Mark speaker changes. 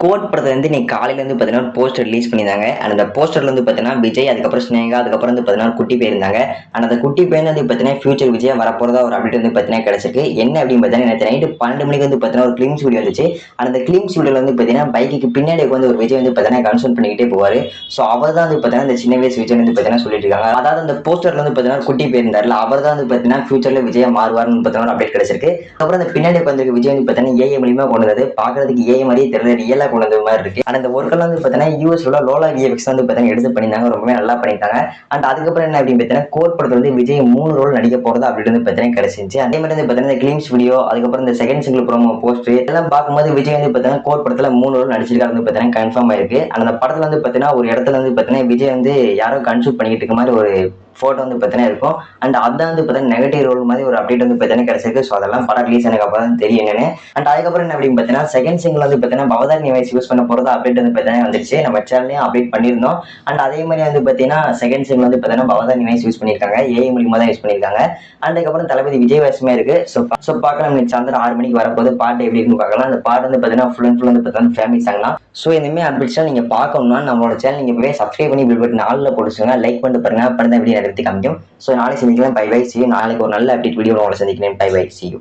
Speaker 1: Code படத்தை வந்து இன்னைக்கு காலையில இருந்து பார்த்தீங்கன்னா ஒரு போஸ்டர் ரிலீஸ் பண்ணியிருந்தாங்க அண்ட் அந்த போஸ்டர்ல வந்து பார்த்தீங்கன்னா விஜய் அதுக்கப்புறம் ஸ்னேகா அதுக்கப்புறம் வந்து பார்த்தீங்கன்னா குட்டி போயிருந்தாங்க அண்ட் அந்த குட்டி பையன் வந்து பார்த்தீங்கன்னா ஃபியூச்சர் விஜய் வரப்போறதா ஒரு அப்டேட் வந்து பார்த்தீங்கன்னா கிடைச்சிருக்கு என்ன அப்படின்னு பார்த்தீங்கன்னா நேற்று நைட்டு பன்னெண்டு மணிக்கு வந்து பார்த்தீங்கன்னா ஒரு கிளீம்ஸ் வீடியோ வந்துச்சு அந்த கிளீம்ஸ் வீடியோல வந்து பார்த்தீங்கன்னா பைக்குக்கு பின்னாடி வந்து ஒரு விஜய் வந்து பார்த்தீங்கன்னா கன்சல்ட் பண்ணிக்கிட்டே போவார் ஸோ அவர் தான் வந்து பார்த்தீங்கன்னா இந்த சின்ன வயசு விஜய் வந்து பார்த்தீங்கன்னா சொல்லிட்டு இருக்காங்க அதாவது அந்த போஸ்டர்ல வந்து பார்த்தீங்கன்னா குட்டி போயிருந்தாருல அவர் தான் வந்து பார்த்தீங்கன்னா ஃபியூச்சர்ல விஜய் மாறுவார்னு பார்த்தீங்கன்னா அப்டேட் கிடைச்சிருக்கு அப்புறம் அந்த பின்னாடி உட்காந்துருக்க விஜய் வந்து பார்த்தீங்கன்னா ஏஏ மூலியமா கொண்டு வந்தது பார்க்கறதுக்கு ஏஏ மாதிரியே தெரியல ரியலா கொண்டு வந்த மாதிரி இருக்கு. ஆனால் அந்த ஒர்க்கெல்லாம் வந்து பார்த்தீங்கன்னா யூஎஸ்ல லோலா விஎஃப்எக்ஸ் வந்து பார்த்தீங்கன்னா எடுத்து பண்ணியிருந்தாங்க. ரொம்பவே நல்லா பண்ணிட்டாங்க. அண்ட் அதுக்கப்புறம் என்ன அப்படின்னு பார்த்தீங்கன்னா கோர் படத்தில் வந்து விஜய் மூணு ரோல் நடிக்க போகிறது அப்படின்னு வந்து பார்த்தீங்கன்னா கிடைச்சிச்சு அதே மாதிரி வந்து பார்த்தீங்கன்னா இந்த கிளீம்ஸ் வீடியோ அதுக்கப்புறம் இந்த செகண்ட் சிங்கிள் ப்ரோமோ போஸ்ட் இதெல்லாம் பார்க்கும்போது விஜய் வந்து பார்த்தீங்கன்னா கோர் படத்தில் மூணு ரோல் நடிச்சிருக்காரு வந்து பார்த்தீங்கன்னா கன்ஃபார்ம் ஆயிருக்கு. அந்த படத்தில் வந்து பார்த்தீங்கன்னா ஒரு இடத்துல வந்து பார்த்தீங்கன்னா விஜய் வந்து யாரோ கன்சூட் பண்ணிக்கிட்டு இருக்க மாதிரி ஒரு ஃபோட்டோ வந்து பார்த்தீங்கன்னா இருக்கும். அண்ட் அதான் வந்து பார்த்தீங்கன்னா நெகட்டிவ் ரோல் மாதிரி ஒரு அப்டேட் வந்து பார்த்தீங்கன்னா கிடைச்சிருக்கு. ஸோ அதெல்லாம் படம் ரிலீஸ் எனக்கு அப்புறம் தான் தெரியும் என்னன்னு. அண்ட் அதுக்கப்புறம் என்ன அப்படின்னு பார்த்தீங்கன்னா செகண்ட் சிங்கிள் வந்து பார்த்தீங்கன்னா பவதாரி வாய்ஸ் யூஸ் பண்ண போகிறது அப்டேட் வந்து பார்த்தீங்கன்னா வந்துருச்சு. நம்ம சேனல்லையும் அப்டேட் பண்ணியிருந்தோம். அண்ட் அதே மாதிரி வந்து பார்த்தீங்கன்னா செகண்ட் சிங்கிள் வந்து பார்த்தீங்கன்னா பவதாரி வாய்ஸ் யூஸ் பண்ணியிருக்காங்க. ஏஐ மூலியமாக தான் யூஸ் பண்ணியிருக்காங்க. அண்ட் அதுக்கப்புறம் தளபதி விஜய் இருக்கு. ஸோ ஸோ பார்க்கலாம். இன்னைக்கு சாயந்தரம் ஆறு மணிக்கு வரப்போது பாட்டு எப்படி இருக்குன்னு பார்க்கலாம். அந்த பாட்டு வந்து பார்த்தீங்கன்னா ஃபுல் அண்ட் ஃபுல் வந்து பார்த்தீங்கன்னா ஃபேமிலி சாங்லாம் ஸோ இந்தமாதிரி அப்டேட்ஸ்லாம் நீங்கள் பார்க்கணும்னா நம்மளோட சேனல் நீங்கள் போய் சப்ஸ்கிரைப் பண்ணி பில் பட்டன் ஆளில் போட்டுச்சுங்க லைக் பண்ணிட்டு பாருங்க. அப்படி தான் எப்படி எடுத்து காமிக்கும் ஸோ நாளைக்கு சந்திக்கலாம் பை பை சி நாளைக்கு ஒரு நல்ல அப்டேட் வீடியோ உங்களை சந்திக்கிறேன். By by C you